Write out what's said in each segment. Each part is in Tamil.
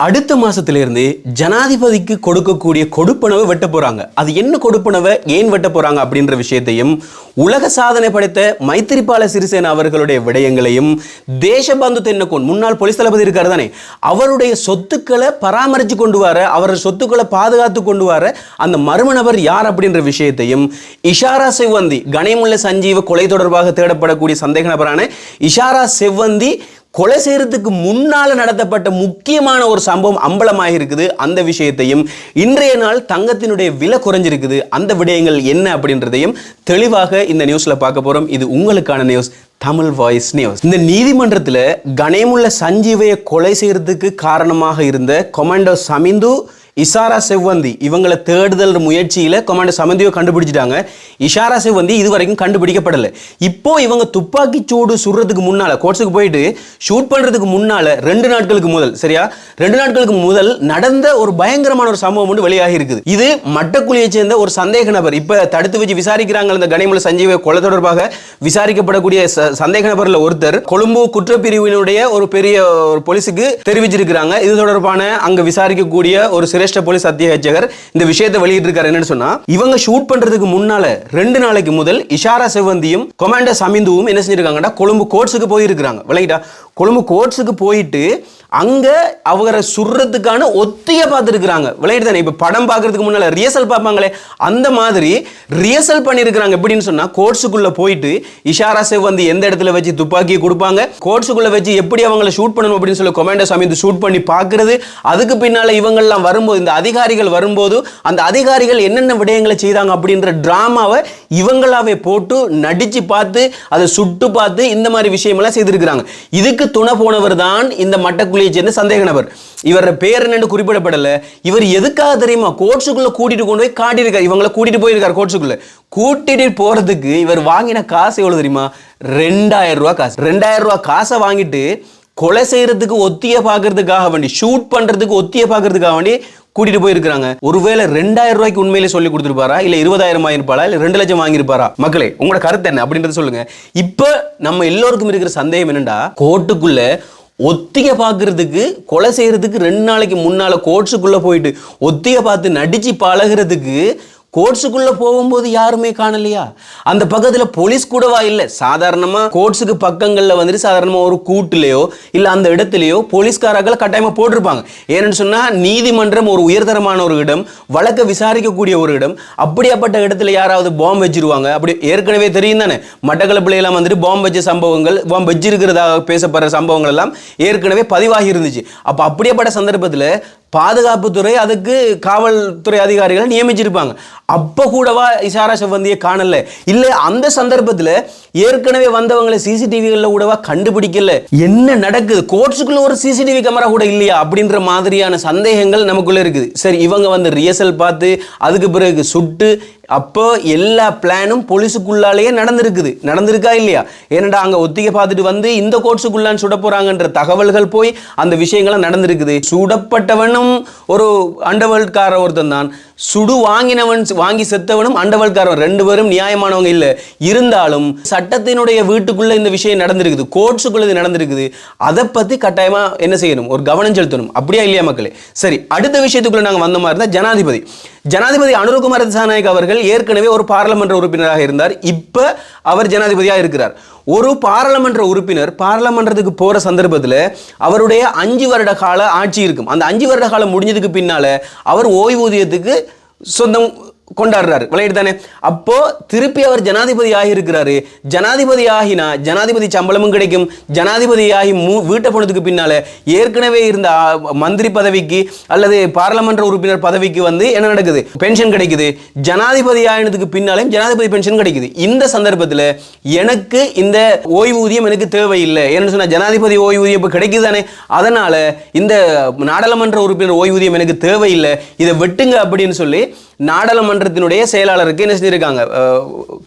அடுத்த மாசத்திலிருந்து ஜனாதிபதிக்கு கொடுக்கக்கூடிய கொடுப்பனவை வெட்ட போறாங்க. அது என்ன கொடுப்பனவை? ஏன் வெட்ட போறாங்க அப்படின்ற விஷயத்தையும் உலக சாதனை படைத்த மைத்திரிபால சிறிசேன அவர்களுடைய விடயங்களையும் தேசபந்து தென்னக்கோன் முன்னாள் போலீஸ் தளபதி இருக்காரு தானே அவருடைய சொத்துக்களை பராமரித்து கொண்டு வர அவர் சொத்துக்களை பாதுகாத்து கொண்டு வர அந்த மர்ம நபர் யார் அப்படின்ற விஷயத்தையும் இஷாரா செவ்வந்தி கணேமுல்ல சஞ்சீவ கொலை தொடர்பாக தேடப்படக்கூடிய சந்தேக நபரான இஷாரா செவ்வந்தி கொலை செய்யறதுக்கு முன்னால் நடத்தப்பட்ட முக்கியமான ஒரு சம்பவம் அம்பலமாக இருக்குது. அந்த விஷயத்தையும் இன்றைய நாள் தங்கத்தினுடைய விலை குறைஞ்சிருக்குது. அந்த விடயங்கள் என்ன அப்படின்றதையும் தெளிவாக இந்த நியூஸில் பார்க்க போகிறோம் இது உங்களுக்கான நியூஸ் தமிழ் வாய்ஸ் நியூஸ் இந்த நீதிமன்றத்தில் கணேமுள்ள சஞ்சீவையை கொலை செய்யறதுக்கு காரணமாக இருந்த கொமாண்டோ சமிந்து இஷாரா செவ்வந்தி இவங்களை தேடுதல் முயற்சியில் கொமாண்டர் சமந்தியோ கண்டுபிடிச்சிட்டாங்க. இஷாரா செவ்வந்தி இது வரைக்கும் கண்டுபிடிக்கப்படலை. இப்போ இவங்க துப்பாக்கி சூடு சுடுறதுக்கு முன்னால் கோட்ஸுக்கு போயிட்டு ஷூட் பண்ணுறதுக்கு முன்னால் ரெண்டு நாட்களுக்கு முதல் சரியா? ரெண்டு நாட்களுக்கு முதல் நடந்த ஒரு பயங்கரமான ஒரு சம்பவம் ஒன்று வெளியாகி இருக்குது. இது மட்டக்குழியை சேர்ந்த ஒரு சந்தேக நபர். இப்போ தடுத்து வச்சு விசாரிக்கிறாங்க இந்த கனிமல சஞ்சீவ கொலை தொடர்பாக விசாரிக்கப்படக்கூடிய ச- சந்தேக நபரில் ஒருத்தர் கொழும்பு குற்றப்பிரிவினுடைய ஒரு பெரிய ஒரு போலீஸுக்கு தெரிவிச்சிருக்கிறாங்க. இது தொடர்பான அங்கே விசாரிக்கக்கூடிய ஒரு சிரேஷ்ட போலீஸ் அத்தியட்சகர் இந்த விஷயத்தை வெளியிட்டிருக்காரு. என்னன்னு சொன்னா இவங்க ஷூட் பண்றதுக்கு முன்னால ரெண்டு நாளைக்கு முதல் இஷாரா செவந்தியும் கொமாண்டர் சமிந்துவும் என்ன செஞ்சிருக்காங்கன்னா கொழும்பு கோர்ட்ஸுக்கு போயிருக்கிறாங்க. விளங்கிட்டா? கொழும்பு கோர்ட்ஸுக்கு போயிட்டு அங்கே அவரை சுடுறதுக்கான ஒத்தியை பார்த்துருக்குறாங்க. விளையாட்டு தானே? இப்போ படம் பார்க்கறதுக்கு முன்னால் ரியசல் பார்ப்பாங்களே அந்த மாதிரி ரியசல் பண்ணியிருக்கிறாங்க எப்படின்னு சொன்னால் கோர்ட்ஸுக்குள்ளே போயிட்டு இஷாரா செவ்வந்தி எந்த இடத்துல வச்சு துப்பாக்கியை கொடுப்பாங்க கோட்ஸுக்குள்ளே வச்சு எப்படி அவங்கள ஷூட் பண்ணணும் அப்படின்னு சொல்லி கொமாண்டோ வந்து ஷூட் பண்ணி பார்க்குறது அதுக்கு பின்னால் இவங்கள்லாம் வரும்போது இந்த அதிகாரிகள் வரும்போது அந்த அதிகாரிகள் என்னென்ன விடயங்களை செய்தாங்க அப்படின்ற ட்ராமாவை இவங்களாவே போட்டு நடிச்சு பார்த்து அதை சுட்டு பார்த்து இந்த மாதிரி விஷயமெல்லாம் செய்திருக்கிறாங்க. இதுக்கு துணை போனவர் தான் இந்த மட்டக்குழியை சேர்ந்த சந்தேக நபர். இவர் பேர் என்னன்னு குறிப்பிடப்படலை. இவர் எதுக்காக தெரியுமா? கோட்ஸுக்குள்ளே கூட்டிட்டு கொண்டு போய் காட்டியிருக்கார். இவங்களை கூட்டிட்டு போயிருக்கார் கோட்ஸுக்குள்ளே கூட்டிட்டு போகிறதுக்கு இவர் வாங்கின காசு எவ்வளவு தெரியுமா? ரெண்டாயிரம் ரூபா காசு. ரெண்டாயிரம் ரூபா காசை வாங்கிட்டு கொலை செய்கிறதுக்கு ஒத்திய பார்க்கறதுக்காக வேண்டி ஷூட் பண்ணுறதுக்கு ஒத்திய பார்க்கறதுக்காக வேண்டி கூட்டிட்டு போயிருக்காங்க ஒருவேளை ரெண்டாயிரம் ரூபாய்க்கு உண்மையிலே சொல்லி கொடுத்துருப்பாரா? இல்ல இருபதாயிரம் ஆயிருப்பாரா இல்ல ரெண்டு லட்சம் வாங்கியிருப்பாரா? மக்களே உங்களோட கருத்து என்ன? அப்படின்றத சொல்லுங்க. இப்ப நம்ம எல்லோருக்கும் இருக்கிற சந்தேகம் என்னண்டா கோர்ட்டுக்குள்ள ஒத்திக பார்க்கறதுக்கு கொலை செய்யறதுக்கு ரெண்டு நாளைக்கு முன்னால கோர்ட்ஸுக்குள்ள போயிட்டு ஒத்திக பார்த்து நடிச்சு பழகுறதுக்கு கோட்ஸுக்குள்ளே போகும்போது யாருமே காணலையா? அந்த பக்கத்தில் போலீஸ் கூடவா இல்லை? சாதாரணமாக கோர்ட்ஸுக்கு பக்கங்களில் வந்துட்டு சாதாரணமாக ஒரு கூட்டுலேயோ இல்லை அந்த இடத்துலையோ போலீஸ்காரர்கள் கட்டாயமாக போட்டிருப்பாங்க. ஏன்னு சொன்னால் நீதிமன்றம் ஒரு உயர்தரமான ஒரு இடம் வழக்கை விசாரிக்கக்கூடிய ஒரு இடம். அப்படியாப்பட்ட இடத்துல யாராவது பாம்பு வச்சிருவாங்க? அப்படி ஏற்கனவே தெரியும் தானே. மட்டக்களப்பிள்ளையெல்லாம் வந்துட்டு பாம்பு வச்ச சம்பவங்கள் பாம்பு வச்சிருக்கிறதாக பேசப்படுற சம்பவங்கள் எல்லாம் ஏற்கனவே பதிவாகி இருந்துச்சு. அப்போ அப்படியாப்பட்ட சந்தர்ப்பத்தில் பாதுகாப்புத்துறை அதுக்கு காவல்துறை அதிகாரிகளை நியமிச்சிருப்பாங்க. அப்போ கூடவா இஷாரா செவ்வந்தியை காணல. இல்லை அந்த சந்தர்ப்பத்தில் ஏற்கனவே வந்தவங்களை சிசிடிவிகளில் கூடவா கண்டுபிடிக்கல. என்ன நடக்குது? கோர்ட்ஸுக்குள்ள ஒரு சிசிடிவி கேமரா கூட இல்லையா? அப்படின்ற மாதிரியான சந்தேகங்கள் நமக்குள்ளே இருக்குது. சரி இவங்க வந்து ரியசல் பார்த்து அதுக்கு பிறகு சுட்டு அப்போ எல்லா பிளானும் போலீஸுக்குள்ளாலேயே நடந்திருக்குது. நடந்திருக்கா இல்லையா? ஏன்னடா அங்கே ஒத்திகை பார்த்துட்டு வந்து இந்த கோர்ட்ஸுக்குள்ளான் சுட போகிறாங்கன்ற தகவல்கள் போய் அந்த விஷயங்கள்லாம் நடந்திருக்குது. சுடப்பட்டவனும் ஒரு அண்டவல்கார ஒருத்தன் தான் சுடு வாங்கினவன் வாங்கி செத்தவனும் அண்டவல்காரன் ரெண்டு பேரும் நியாயமானவங்க இல்லை. இருந்தாலும் சட்டத்தினுடைய வீட்டுக்குள்ளே இந்த விஷயம் நடந்திருக்குது. கோர்ட்ஸுக்குள்ள இது நடந்திருக்குது. அதை பற்றி கட்டாயமாக என்ன செய்யணும்? ஒரு கவனம் செலுத்தணும். அப்படியா இல்லையா மக்களே? சரி அடுத்த விஷயத்துக்குள்ளே நாங்கள் வந்த மாதிரி தான் ஜனாதிபதி. ஜனாதிபதி அனுரகுமார திசாநாயக் அவர்கள் ஏற்கனவே ஒரு பாராளுமன்ற உறுப்பினராக இருந்தார். இப்போ அவர் ஜனாதிபதியாக இருக்கிறார். ஒரு பாராளுமன்ற உறுப்பினர் பாராளுமன்றத்துக்கு போகிற சந்தர்ப்பத்தில் அவருடைய அஞ்சு வருட கால ஆட்சி இருக்கும். அந்த அஞ்சு வருட காலம் முடிஞ்சதுக்கு பின்னால அவர் ஓய்வூதியத்துக்கு சொந்தம் கொண்டாடுறாரு. விளையாட்டு தானே? அப்போ திருப்பி அவர் ஜனாதிபதி ஆகியிருக்கிறாரு ஜனாதிபதி ஆகினா ஜனாதிபதி சம்பளமும் கிடைக்கும். ஜனாதிபதி ஆகி மூ வீட்டை போனதுக்கு பின்னால ஏற்கனவே இருந்த மந்திரி பதவிக்கு அல்லது பாராளுமன்ற உறுப்பினர் பதவிக்கு வந்து என்ன நடக்குது? பென்ஷன் கிடைக்குது. ஜனாதிபதி ஆகினதுக்கு பின்னாலையும் ஜனாதிபதி பென்ஷன் கிடைக்குது. இந்த சந்தர்ப்பத்தில் எனக்கு இந்த ஓய்வூதியம் எனக்கு தேவையில்லை. ஏன்னு சொன்னால் ஜனாதிபதி ஓய்வூதியம் இப்போ கிடைக்குது தானே? அதனால இந்த நாடாளுமன்ற உறுப்பினர் ஓய்வூதியம் எனக்கு தேவையில்லை. இதை வெட்டுங்க அப்படின்னு சொல்லி நாடாளுமன்றத்தினுடைய செயலாளருக்கு என்ன செஞ்சிருக்காங்க?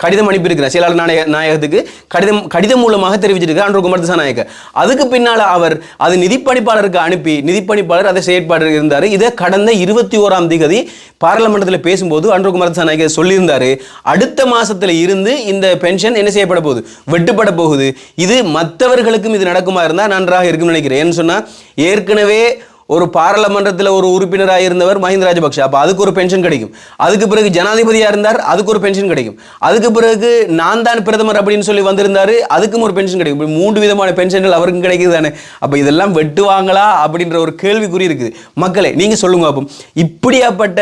கடிதம் அனுப்பியிருக்கிறார். செயலாளர் நாயக நாயகத்துக்கு கடிதம் கடிதம் மூலமாக தெரிவிச்சிருக்கார் அன்று குமார் திசாநாயக்க. அதுக்கு பின்னால் அவர் அது நிதிப்பணிப்பாளருக்கு அனுப்பி நிதிப்பணிப்பாளர் அதை செயற்பாடு இருந்தார். இதை கடந்த இருபத்தி ஓராம் திகதி பாராளுமன்றத்தில் பேசும்போது அன்று குமார் திசாநாயக்க சொல்லியிருந்தாரு. அடுத்த மாதத்தில் இருந்து இந்த பென்ஷன் என்ன செய்யப்பட போகுது? வெட்டுப்பட போகுது. இது மற்றவர்களுக்கும் இது நடக்குமா இருந்தால் நன்றாக இருக்கும்னு நினைக்கிறேன். ஏன்னு சொன்னால் ஏற்கனவே ஒரு பாராளுமன்றத்தில் ஒரு உறுப்பினராக இருந்தவர் மஹிந்த ராஜபக்ஷ. அப்போ அதுக்கு ஒரு பென்ஷன் கிடைக்கும். அதுக்கு பிறகு ஜனாதிபதியாக இருந்தார் அதுக்கு ஒரு பென்ஷன் கிடைக்கும். அதுக்கு பிறகு நான் தான் பிரதமர் அப்படின்னு சொல்லி வந்திருந்தாரு அதுக்கும் ஒரு பென்ஷன் கிடைக்கும். இப்படி மூன்று விதமான பென்ஷன்கள் அவருக்கும் கிடைக்குது தானே. அப்போ இதெல்லாம் வெட்டுவாங்களா அப்படின்ற ஒரு கேள்விக்குறி இருக்குது. மக்களே நீங்கள் சொல்லுங்க அப்போ. இப்படியாப்பட்ட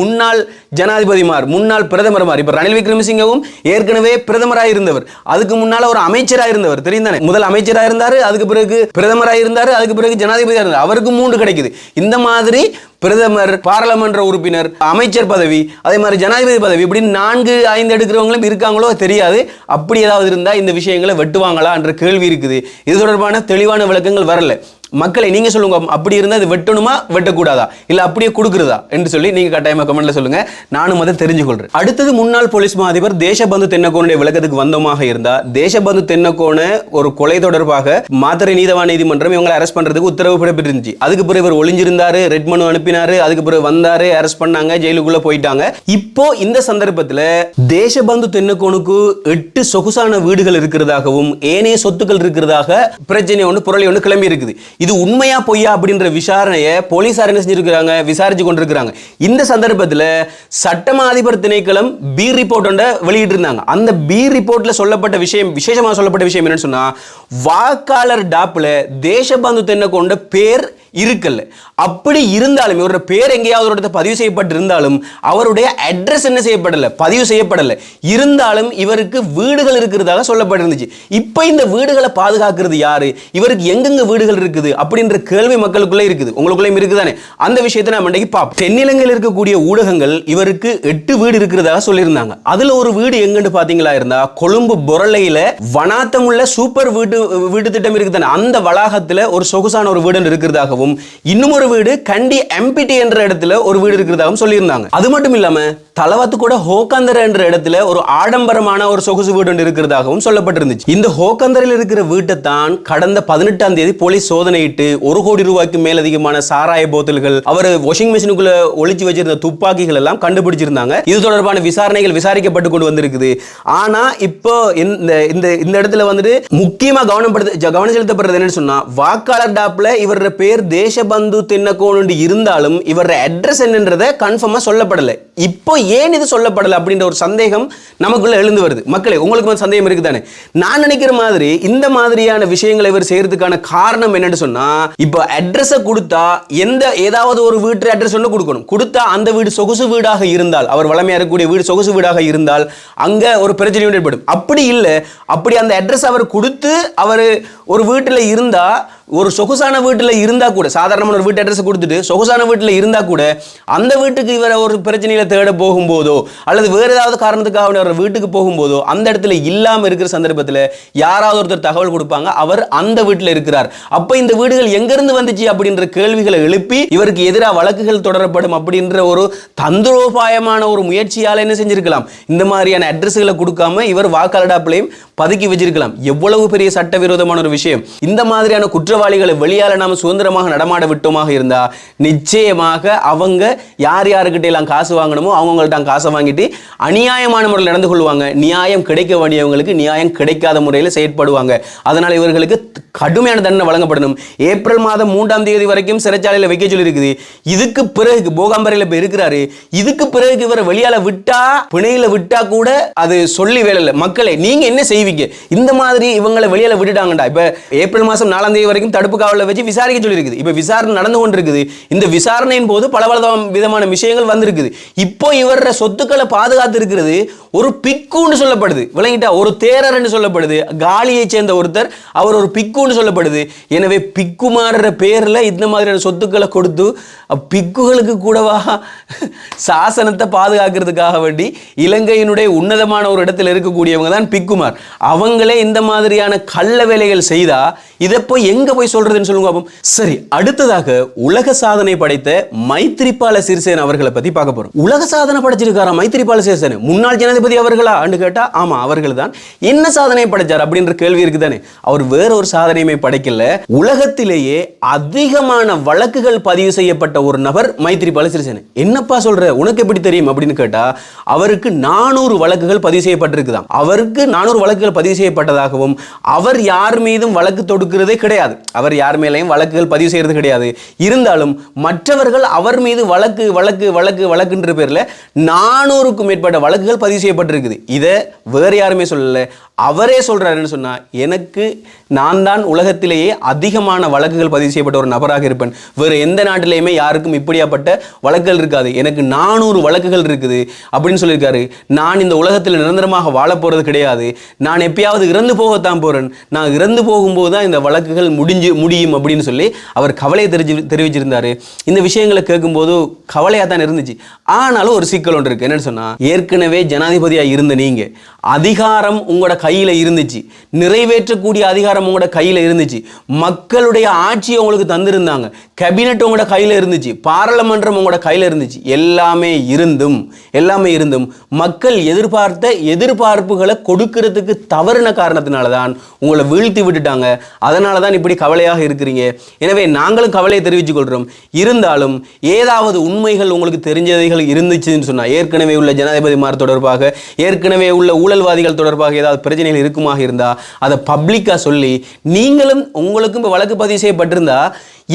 முன்னாள் ஜனாதிபதிமார் முன்னாள் பிரதமர்மார் இப்போ ரணில் விக்ரமசிங்கவும் ஏற்கனவே பிரதமராக இருந்தவர் அதுக்கு முன்னால் ஒரு அமைச்சராக இருந்தவர் தெரியும் தானே? முதல் அமைச்சராக இருந்தார் அதுக்கு பிறகு பிரதமராக இருந்தார் அதுக்கு பிறகு ஜனாதிபதியாக இருந்தார். அவருக்கு அமௌண்ட் கிடைக்குது. இந்த மாதிரி பிரதமர் பாராளுமன்ற உறுப்பினர் அமைச்சர் பதவி அதே மாதிரி ஜனாதிபதி பதவி இப்படி நான்கு ஐந்து எடுக்கிறவங்களும் இருக்காங்களோ தெரியாது. அப்படி ஏதாவது இருந்தால் இந்த விஷயங்களை வெட்டுவாங்களா என்ற கேள்வி இருக்குது. இது தொடர்பான தெளிவான விளக்கங்கள் வரல. மக்களை நீங்க சொல்லுங்க அப்படி இருந்தா அது வெட்டணுமா வெட்டக்கூடாதா? இல்ல அப்படியே கொடுக்குறதா? என்று சொல்லி நீங்க கட்டாயமா கமெண்ட்ல சொல்லுங்க. நானும் அதை தெரிஞ்சுக்கொள்றேன் அடுத்தது முன்னாள் போலீஸ் மா அதிபர் தேசபந்து தென்னக்கோனுடைய விளக்கத்துக்கு வந்தோமாக இருந்தா தேசபந்து தென்னக்கோன ஒரு கொலை தொடர்பாக மாத்திரை நீதவா நீதிமன்றம் இவங்களை அரெஸ்ட் பண்றதுக்கு உத்தரவு பிறப்பிருந்துச்சு அதுக்கு பிறகு இவர் ஒளிஞ்சிருந்தாரு ரெட் மனு அனுப்பினாரு அதுக்கு பிறகு வந்தாரு அரெஸ்ட் பண்ணாங்க ஜெயிலுக்குள்ள போயிட்டாங்க. இப்போ இந்த சந்தர்ப்பத்தில் தேசபந்து தென்னக்கோனுக்கு எட்டு சொகுசான வீடுகள் இருக்கிறதாகவும் ஏனைய சொத்துக்கள் இருக்கிறதாக பிரச்சனை ஒன்று புரளி ஒன்று கிளம்பி இருக்குது இது உண்மையா பொய்யா அப்படின்ற விசாரணையை போலீசார் என்ன செஞ்சிருக்கிறாங்க? விசாரிச்சு கொண்டிருக்கிறாங்க. இந்த சந்தர்ப்பத்தில் சட்டமா அதிபர் திணைக்களம் பி ரிப்போர்ட் ஒன்றை வெளியிட்டு இருந்தாங்க அந்த பி ரிப்போர்ட்ல சொல்லப்பட்ட விஷயம் விசேஷமாக சொல்லப்பட்ட விஷயம் என்னன்னு சொன்னா வாக்காளர் டாப்ல தேசபந்து தென்னை கொண்ட பேர் இருக்கல்ல. அப்படி இருந்தாலும் இவரோட பேர் எங்கேயாவது ஒரு இடத்துல பதிவு செய்யப்பட்டிருந்தாலும் அவருடைய அட்ரஸ் என்ன செய்யப்படலை? பதிவு செய்யப்படலை. இருந்தாலும் இவருக்கு வீடுகள் இருக்கிறதாக சொல்லப்பட்டிருந்துச்சு. இப்போ இந்த வீடுகளை பாதுகாக்கிறது யாரு? இவருக்கு எங்கெங்க வீடுகள் இருக்குது? அப்படின்ற கேள்வி மக்களுக்குள்ளே இருக்குது. உங்களுக்குள்ளேயும் இருக்குதானே? அந்த விஷயத்தை நம்ம இன்றைக்கு பார்ப்போம். தென்னிலங்கையில் இருக்கக்கூடிய ஊடகங்கள் இவருக்கு எட்டு வீடு இருக்கிறதாக சொல்லியிருந்தாங்க. அதில் ஒரு வீடு எங்கன்னு பார்த்தீங்களா இருந்தால் கொழும்பு பொருளையில் வனாத்தம் உள்ள சூப்பர் வீட்டு வீட்டு திட்டம் இருக்குதானே? அந்த வளாகத்தில் ஒரு சொகுசான ஒரு வீடு இருக்கிறதாகவும் இன்னும் ஒரு வீடு கண்டி எம்பிடி என்ற இடத்துல ஒரு வீடு இருக்கிறதாகவும் சொல்லியிருந்தாங்க. அது மட்டும் இல்லாம தலவாத்து கூட ஹோகந்தர என்ற இடத்துல ஒரு ஆடம்பரமான ஒரு சொகுசு வீடு ஒன்று இருக்கிறதாகவும் சொல்லப்பட்டிருந்துச்சு. இந்த ஹோகந்தரில் இருக்கிற வீட்டை தான் கடந்த பதினெட்டாம் தேதி போலீஸ் சோதனையிட்டு ஒரு கோடி ரூபாய்க்கு மேலதிகமான சாராய போத்தல்கள் அவர் வாஷிங் மிஷினுக்குள்ள ஒளிச்சு வச்சிருந்த துப்பாக்கிகள் எல்லாம் கண்டுபிடிச்சிருந்தாங்க. இது தொடர்பான விசாரணைகள் விசாரிக்கப்பட்டு கொண்டு வந்திருக்குது. ஆனா இப்போ இந்த இந்த இந்த இடத்துல வந்துட்டு முக்கியமா கவனம் கவனம் செலுத்தப்படுறது என்னன்னு சொன்னா வாக்காளர் டாப்ல இவரோட பேர் தேசபந்து தின்னக்கோணுண்டு இருந்தாலும் இவரோட அட்ரஸ் என்னன்றதை கன்ஃபார்மாக சொல்லப்படல. இப்போ ஏன் இது சொல்லப்படல அப்படின்ற ஒரு சந்தேகம் நமக்குள்ள எழுந்து வருது. மக்களே உங்களுக்கு வந்து சந்தேகம் இருக்குதானே? நான் நினைக்கிற மாதிரி இந்த மாதிரியான விஷயங்களை இவர் செய்யறதுக்கான காரணம் என்னன்னு சொன்னா இப்போ அட்ரஸை கொடுத்தா எந்த ஏதாவது ஒரு வீட்டு அட்ரஸ் ஒன்று கொடுக்கணும். கொடுத்தா அந்த வீடு சொகுசு வீடாக இருந்தால் அவர் வளமையாக இருக்கக்கூடிய வீடு சொகுசு வீடாக இருந்தால் அங்க ஒரு பிரச்சனை ஏற்படும். அப்படி இல்லை. அப்படி அந்த அட்ரஸ் அவர் கொடுத்து அவர் ஒரு வீட்டில் இருந்தா ஒரு சொகுசான வீட்டில் இருந்தா கூட சாதாரணமான ஒரு வீட்டு அட்ரஸ் கொடுத்துட்டு சொகுசான வீட்டில் இருந்தா கூட அந்த வீட்டுக்கு இவரை ஒரு பிரச்சனையில் தேட போகும்போதோ அல்லது வேறு ஏதாவது காரணத்துக்காக அவர் வீட்டுக்கு போகும்போதோ அந்த இடத்துல இல்லாமல் இருக்கிற சந்தர்ப்பத்தில் யாராவது ஒருத்தர் தகவல் கொடுப்பாங்க. அவர் அந்த வீட்டில் இருக்கிறார். அப்ப இந்த வீடுகள் எங்கேருந்து வந்துச்சு அப்படின்ற கேள்விகளை எழுப்பி இவருக்கு எதிராக வழக்குகள் தொடரப்படும் அப்படின்ற ஒரு தந்திரோபாயமான ஒரு முயற்சியால் என்ன செஞ்சிருக்கலாம்? இந்த மாதிரியான அட்ரஸ்களை கொடுக்காம இவர் வாக்காளடாப்பிலையும் பதுக்கி வச்சிருக்கலாம். எவ்வளவு பெரிய சட்டவிரோதமான ஒரு விஷயம். இந்த மாதிரியான குற்றவாளிகளை வெளியால் நாம் சுதந்திரமாக நடமாட விட்டோமாக இருந்தால் நிச்சயமாக அவங்க யார் யாருக்கிட்ட எல்லாம் காசு வாங்கணுமோ அவங்கள்ட்ட காசை வாங்கிட்டு அநியாயமான முறையில் நடந்து கொள்வாங்க. நியாயம் கிடைக்க வேண்டியவங்களுக்கு நியாயம் கிடைக்காத முறையில் செயற்படுவாங்க. அதனால் இவர்களுக்கு கடுமையான தண்டனை வழங்கப்படணும். ஏப்ரல் மாதம் மூன்றாம் தேதி வரைக்கும் சிறைச்சாலையில் வைக்க சொல்லி இருக்குது இதுக்கு பிறகு போகாம்பரையில் இப்போ இருக்கிறாரு. இதுக்கு பிறகு இவரை வெளியால் விட்டா பிணையில் விட்டா கூட அது சொல்லி வேலை இல்லை. மக்களை நீங்கள் என்ன செய்வீங்க? இந்த மாதிரி இவங்களை வெளியால் விட்டுட்டாங்கடா. இப்போ ஏப்ரல் மாதம் நாலாம் தேதி வரைக்கும் வரைக்கும் தடுப்பு காவலில் வச்சு விசாரிக்க சொல்லியிருக்குது. இப்போ விசாரணை நடந்து கொண்டிருக்குது. இந்த விசாரணையின் போது பல பல விதமான விஷயங்கள் வந்திருக்குது. இப்போ இவர சொத்துக்களை பாதுகாத்து இருக்கிறது ஒரு பிக்குன்னு சொல்லப்படுது. விளங்கிட்டா ஒரு தேரர்னு சொல்லப்படுது. காலியை சேர்ந்த ஒருத்தர் அவர் ஒரு பிக்குன்னு சொல்லப்படுது. எனவே பிக்குமாறுற பேரில் இந்த மாதிரியான சொத்துக்களை கொடுத்து பிக்குகளுக்கு கூடவா சாசனத்தை பாதுகாக்கிறதுக்காக வேண்டி இலங்கையினுடைய உன்னதமான ஒரு இடத்துல இருக்கக்கூடியவங்க தான் பிக்குமார். அவங்களே இந்த மாதிரியான கள்ள வேலைகள் செய்தா இதை போய் எங்க போய் சொல்றதுன்னு சொல்லுங்க சரி அடுத்ததாக உலக சாதனை படைத்த மைத்திரிபால சிறிசேன அவர்களை பத்தி பார்க்க போறோம். உலக சாதனை படைச்சிருக்காரா மைத்திரிபால சிறிசேன? முன்னாள் ஜனாதிபதி அவர்களா? அண்டு கேட்டா ஆமா அவர்கள் தான் என்ன சாதனை படைச்சார் அப்படின்ற கேள்வி இருக்குதானே? அவர் வேற ஒரு சாதனையுமே படைக்கல. உலகத்திலேயே அதிகமான வழக்குகள் பதிவு செய்யப்பட்ட ஒரு நபர் மைத்திரிபால சிறிசேன. என்னப்பா சொல்ற? உனக்கு எப்படி தெரியும் அப்படின்னு கேட்டா அவருக்கு நானூறு வழக்குகள் பதிவு செய்யப்பட்டிருக்குதான் அவருக்கு நானூறு வழக்குகள் பதிவு செய்யப்பட்டதாகவும் அவர் யார் மீதும் வழக்கு தொடுக்கிறதே கிடையாது. அவர் யார் மேலேயும் வழக்குகள் பதிவு செய்யறது கிடையாது. இருந்தாலும் மற்றவர்கள் அவர் மீது வழக்கு வழக்கு வழக்கு வழக்குன்ற பேர்ல நானூறுக்கும் மேற்பட்ட வழக்குகள் பதிவு செய்யப்பட்டிருக்குது. இதை வேற யாருமே சொல்லல. அவரே சொல்றாருன்னு சொன்னா எனக்கு நான் தான் உலகத்திலேயே அதிகமான வழக்குகள் பதிவு செய்யப்பட்ட ஒரு நபராக இருப்பேன். வேறு எந்த நாட்டிலையுமே யாருக்கும் இப்படியாப்பட்ட வழக்குகள் இருக்காது. எனக்கு நானூறு வழக்குகள் இருக்குது அப்படின்னு சொல்லியிருக்காரு. நான் இந்த உலகத்தில் நிரந்தரமாக வாழ போறது கிடையாது. நான் எப்பயாவது இறந்து போகத்தான் போறேன். நான் இறந்து போகும்போது தான் இந்த வழக்குகள் முடிஞ்சு முடியும் அப்படின்னு சொல்லி அவர் கவலையை தெரிஞ்சு தெரிவிச்சிருந்தார். இந்த விஷயங்களை கேட்கும்போது கவலையாக தான் இருந்துச்சு. ஆனாலும் ஒரு சிக்கல் ஒன்று இருக்குது என்னென்னு சொன்னால் ஏற்கனவே ஜனாதிபதியாக இருந்த நீங்கள் அதிகாரம் உங்களோட கையில் இருந்துச்சு. நிறைவேற்றக்கூடிய அதிகாரம் உங்களோட கையில் இருந்துச்சு. மக்களுடைய ஆட்சியை உங்களுக்கு தந்திருந்தாங்க. கேபினட் உங்களோட கையில் இருந்துச்சு. பாராளுமன்றம் உங்களோட கையில் இருந்துச்சு. எல்லாமே இருந்தும் எல்லாமே இருந்தும் மக்கள் எதிர்பார்த்த எதிர்பார்ப்புகளை கொடுக்கறதுக்கு தவறின காரணத்தினால தான் உங்களை வீழ்த்தி விட்டுட்டாங்க. அதனால தான் இப்படி கவலையாக இருக்கிறீங்க. எனவே நாங்களும் கவலையை தெரிவித்துக் கொள்கிறோம் இருந்தாலும் ஏதாவது உண்மைகள் உங்களுக்கு தெரிஞ்சதைகள் இருந்துச்சுன்னு சொன்னால் ஏற்கனவே உள்ள ஜனாதிபதிமார் தொடர்பாக ஏற்கனவே உள்ள ஊழல்வாதிகள் தொடர்பாக ஏதாவது பிரச்சனைகள் இருக்குமாக இருந்தால் அதை பப்ளிக்காக சொல்லி நீங்களும் உங்களுக்கும் இப்போ வழக்கு பதிவு செய்யப்பட்டிருந்தா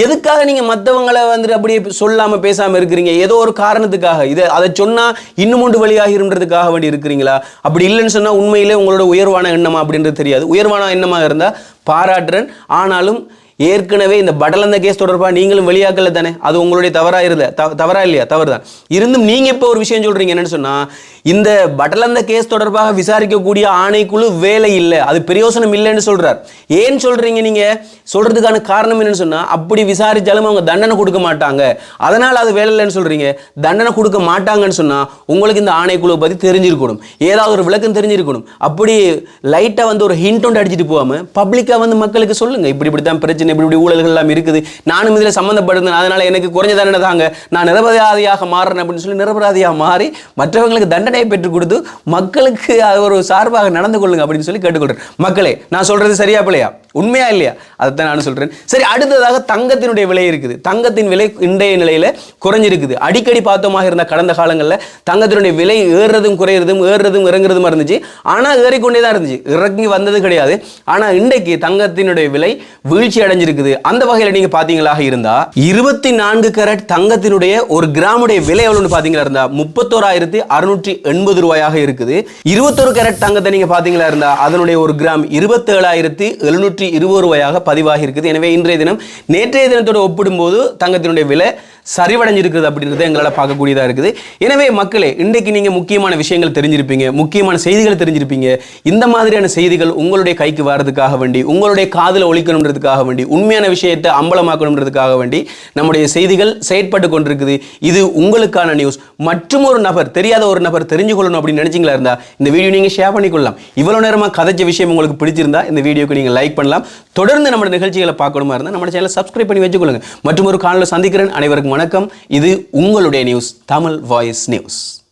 எதுக்காக நீங்க மற்றவங்களை வந்துட்டு அப்படியே சொல்லாம பேசாம இருக்கிறீங்க? ஏதோ ஒரு காரணத்துக்காக. இதை அதை சொன்னா இன்னும் ஒன்று வழியாகிருன்றதுக்காக வேண்டி இருக்கிறீங்களா? அப்படி இல்லைன்னு சொன்னா உண்மையிலே உங்களோட உயர்வான எண்ணமா அப்படின்றது தெரியாது. உயர்வான எண்ணமாக இருந்தா பாராட்டுறேன். ஆனாலும் ஏற்கனவே இந்த படலந்த கேஸ் தொடர்பாக நீங்களும் வெளியாக்கல தானே? அது உங்களுடைய தவறாக இருந்த த- தவறா இல்லையா? தவறு தான் இருந்தும் நீங்க இப்போ ஒரு விஷயம் சொல்றீங்க என்னென்னு சொன்னால் இந்த படலந்த கேஸ் தொடர்பாக விசாரிக்கக்கூடிய ஆணைக்குழு வேலை இல்லை. அது பிரயோசனம் இல்லைன்னு சொல்கிறார் ஏன் சொல்றீங்க நீங்க? சொல்றதுக்கான காரணம் என்னென்னு சொன்னால் அப்படி விசாரித்தாலும் அவங்க தண்டனை கொடுக்க மாட்டாங்க. அதனால அது வேலை இல்லைன்னு சொல்றீங்க. தண்டனை கொடுக்க மாட்டாங்கன்னு சொன்னால் உங்களுக்கு இந்த ஆணைக்குழுவை பத்தி தெரிஞ்சிருக்கணும். ஏதாவது ஒரு விளக்கம் தெரிஞ்சிருக்கணும். அப்படி லைட்டா வந்து ஒரு ஹிண்ட் ஒன்று அடிச்சிட்டு போகாம பப்ளிக்காக வந்து மக்களுக்கு சொல்லுங்க. இப்படி இப்படி தான் பிரச்சனை இப்படி இப்படி ஊழல்கள் எல்லாம் இருக்குது. நானும் இதில் சம்மந்தப்பட்டிருந்தேன் அதனால எனக்கு குறைஞ்ச தண்டனை தாங்க நான் நிரபராதியாக மாறுறேன் அப்படின்னு சொல்லி நிரபராதியாக மாறி மற்றவங்களுக்கு தண்டனையை பெற்றுக் கொடுத்து மக்களுக்கு அது ஒரு சார்பாக நடந்து கொள்ளுங்க அப்படின்னு சொல்லி கேட்டுக்கொள்கிறேன் மக்களே நான் சொல்றது சரியா பிள்ளையா? உண்மையா இல்லையா? அதைத்தான் நான் சொல்றேன். சரி அடுத்ததாக தங்கத்தினுடைய விலை இருக்குது. தங்கத்தின் விலை இன்றைய நிலையில குறைஞ்சிருக்குது. அடிக்கடி பார்த்தோமாக இருந்த கடந்த காலங்களில் தங்கத்தினுடைய விலை ஏறுறதும் குறையிறதும் ஏறுறதும் இறங்குறதுமா இருந்துச்சு. ஆனா ஏறிக்கொண்டே தான் இருந்துச்சு. இறங்கி வந்தது கிடையாது. ஆனால் இன்றைக்கு தங்கத்தினுடைய விலை வீழ்ச்சி அடைஞ்சிருக்குது. அந்த வகையில் நீங்க பாத்தீங்களாக இருந்தா இருபத்தி நான்கு கேரட் தங்கத்தினுடைய ஒரு கிராமுடைய விலை எவ்வளோன்னு பாத்தீங்களா இருந்தா முப்பத்தோராயிரத்தி அறுநூற்றி எண்பது ரூபாயாக இருக்குது. இருபத்தொரு கேரட் தங்கத்தை நீங்க பாத்தீங்களா இருந்தா அதனுடைய ஒரு கிராம் இருபத்தேழாயிரத்தி எழுநூற்றி இருபது ரூபாயாக பதிவாகி இருக்குது எனவே இன்றைய தினம் நேற்றைய தினத்தோட ஒப்பிடும்போது தங்கத்தினுடைய விலை சரிவடைஞ்சிருக்குது அப்படின்றத எங்களால் பார்க்கக்கூடியதாக இருக்குது. எனவே மக்களே இன்றைக்கு நீங்கள் முக்கியமான விஷயங்கள் தெரிஞ்சிருப்பீங்க முக்கியமான செய்திகள் தெரிஞ்சிருப்பீங்க. இந்த மாதிரியான செய்திகள் உங்களுடைய கைக்கு வர்றதுக்காக வேண்டி உங்களுடைய காதில் ஒழிக்கணுன்றதுக்காக வேண்டி உண்மையான விஷயத்தை அம்பலமாக்கணுன்றதுக்காக வேண்டி நம்முடைய செய்திகள் செயற்பட்டு கொண்டிருக்குது. இது உங்களுக்கான நியூஸ். மற்றும் ஒரு நபர் தெரியாத ஒரு நபர் தெரிஞ்சு கொள்ளணும் அப்படின்னு நினைச்சீங்களா இருந்தா இந்த வீடியோ நீங்க ஷேர் பண்ணிக்கொள்ளலாம். இவ்வளவு நேரமாக கதைச்ச விஷயம் உங்களுக்கு பிடிச்சிருந்தா இந்த வீடியோக்கு நீங்க லைக் பண்ணலாம் தொடர்ந்து நம்ம நிகழ்ச்சிகளை பார்க்கணுமா இருந்தால் நம்ம சேனலை சப்ஸ்கிரைப் பண்ணி வச்சுக்கொள்ளுங்க. மற்றும் ஒரு காணொலி சந்திக்கிறேன். அனைவருக்கும் வணக்கம். இது உங்களுடைய நியூஸ் தமிழ் வாய்ஸ் நியூஸ்